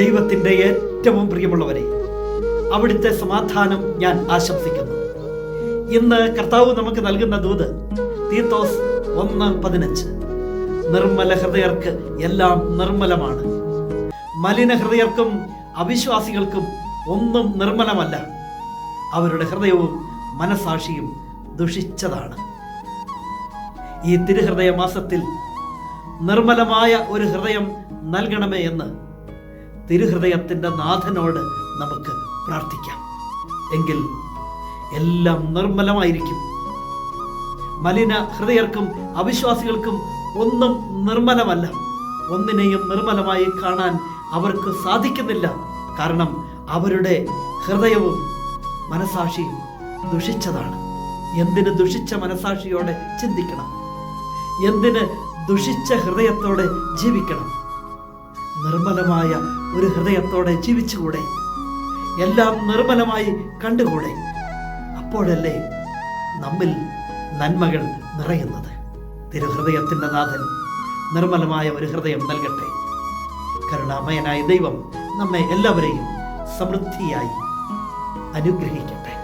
ദൈവത്തിന്റെ ഏറ്റവും പ്രിയമുള്ളവരെ അവിടുത്തെ സമാധാനം ഞാൻ ആശംസിക്കുന്നു. ഇന്ന് കർത്താവ് നമുക്ക് നൽകുന്ന ദൂത് തീത്തോസ് ഒന്ന് പതിനഞ്ച്. നിർമ്മല ഹൃദയർക്ക് എല്ലാം നിർമ്മലമാണ്. മലിന ഹൃദയർക്കും അവിശ്വാസികൾക്കും ഒന്നും നിർമ്മലമല്ല. അവരുടെ ഹൃദയവും മനസാക്ഷിയും ദുഷിച്ചതാണ്. ഈ തിരുഹൃദയ മാസത്തിൽ നിർമ്മലമായ ഒരു ഹൃദയം നൽകണമേ എന്ന് തിരുഹൃദയത്തിന്റെ നാഥനോട് നമുക്ക് പ്രാർത്ഥിക്കാം. എങ്കിൽ എല്ലാം നിർമ്മലമായിരിക്കും. മലിന ഹൃദയർക്കും അവിശ്വാസികൾക്കും ഒന്നും നിർമ്മലമല്ല. ഒന്നിനെയും നിർമ്മലമായി കാണാൻ അവർക്ക് സാധിക്കുന്നില്ല. കാരണം അവരുടെ ഹൃദയവും മനസാക്ഷിയും ദുഷിച്ചതാണ്. എന്തിന് ദുഷിച്ച മനസാക്ഷിയോടെ ചിന്തിക്കണം? എന്തിന് ദുഷിച്ച ഹൃദയത്തോടെ ജീവിക്കണം? നിർമ്മലമായ ഒരു ഹൃദയത്തോടെ ജീവിച്ചുകൂടെ? എല്ലാം നിർമ്മലമായി കണ്ടുകൂടെ? അപ്പോഴല്ലേ നമ്മിൽ നന്മകൾ നിറയുന്നത്. തിരുഹൃദയത്തിന്റെ നാഥൻ നിർമ്മലമായ ഒരു ഹൃദയം നൽകട്ടെ. കരുണാമയനായ ദൈവം നമ്മെ എല്ലാവരെയും സമൃദ്ധിയായി അനുഗ്രഹിക്കട്ടെ.